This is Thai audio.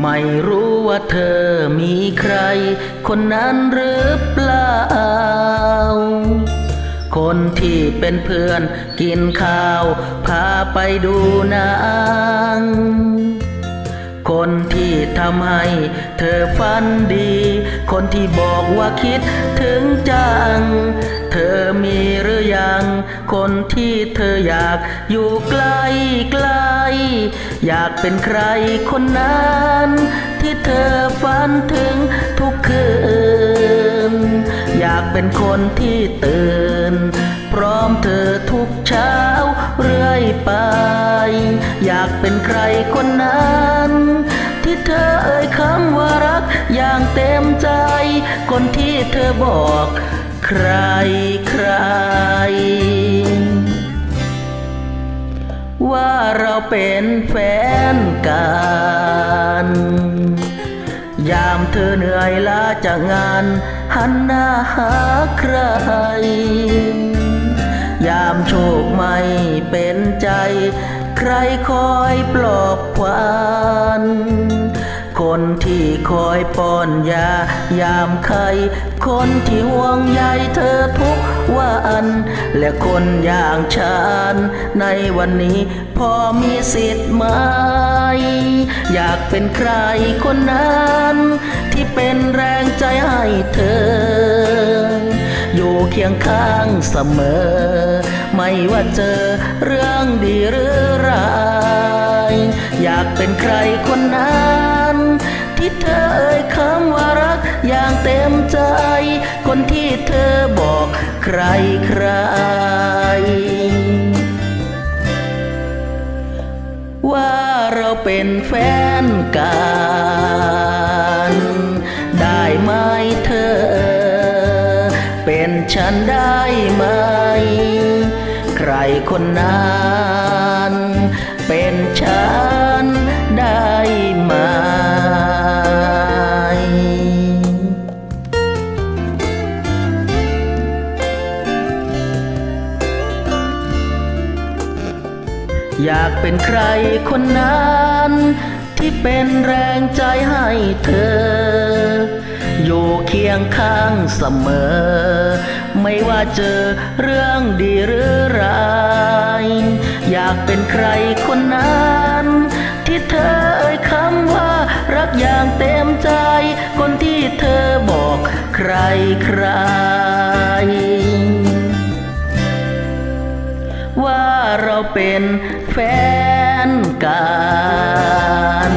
ไม่รู้ว่าเธอมีใคร คนนั้นหรือเปล่า คนที่เป็นเพื่อนกินข้าว พาไปดูนา ทำให้เธอฝันดี คนที่บอกว่าคิดถึงจัง เธอมีหรือยัง คนที่เธออยากอยู่ใกล้ใกล้อยากเป็นใครคนนั้น ที่เธอฝันถึงทุกคืน อยากเป็นคนที่ตื่น พร้อมเธอทุกเช้าเรื่อยไป อยากเป็นใครคนนั้น คนที่เธอบอก ใครใคร ว่าเราเป็นแฟนกัน ยามเธอเหนื่อยล้าจากงาน หันหน้าหาใคร ยามโชคไม่เป็นใจ ใครคอยปลอบขวัญ คนที่คอยป้อนยายามใครคนที่ห่วงใยเธอทุกวัน และคนอย่างฉันในวันนี้พอมีสิทธิ์ไหม อยากเป็นใครคนนั้น ที่เป็นแรงใจให้เธอ อยู่เคียงข้างเสมอ ไม่ว่าเจอเรื่องดีหรือร้าย อยากเป็นใครคนนั้น ที่เธอเอ่ยคำว่ารักอย่างเต็มใจ คนที่เธอบอกใครใคร ว่าเราเป็นแฟนกันได้ไหมเธอ เป็นฉันได้ไหม ใครคนนั้น เป็นฉันได้ไหม อยากเป็นใครคนนั้น ที่เป็นแรงใจให้เธอ อยู่เคียงข้างเสมอ ไม่ว่าเจอเรื่องดีหรือร้ายอยากเป็นใครคนนั้น ที่เธอเอ่ยคำว่ารักอย่างเต็มใจ คนที่เธอบอกใครใคร เราเป็นแฟนกัน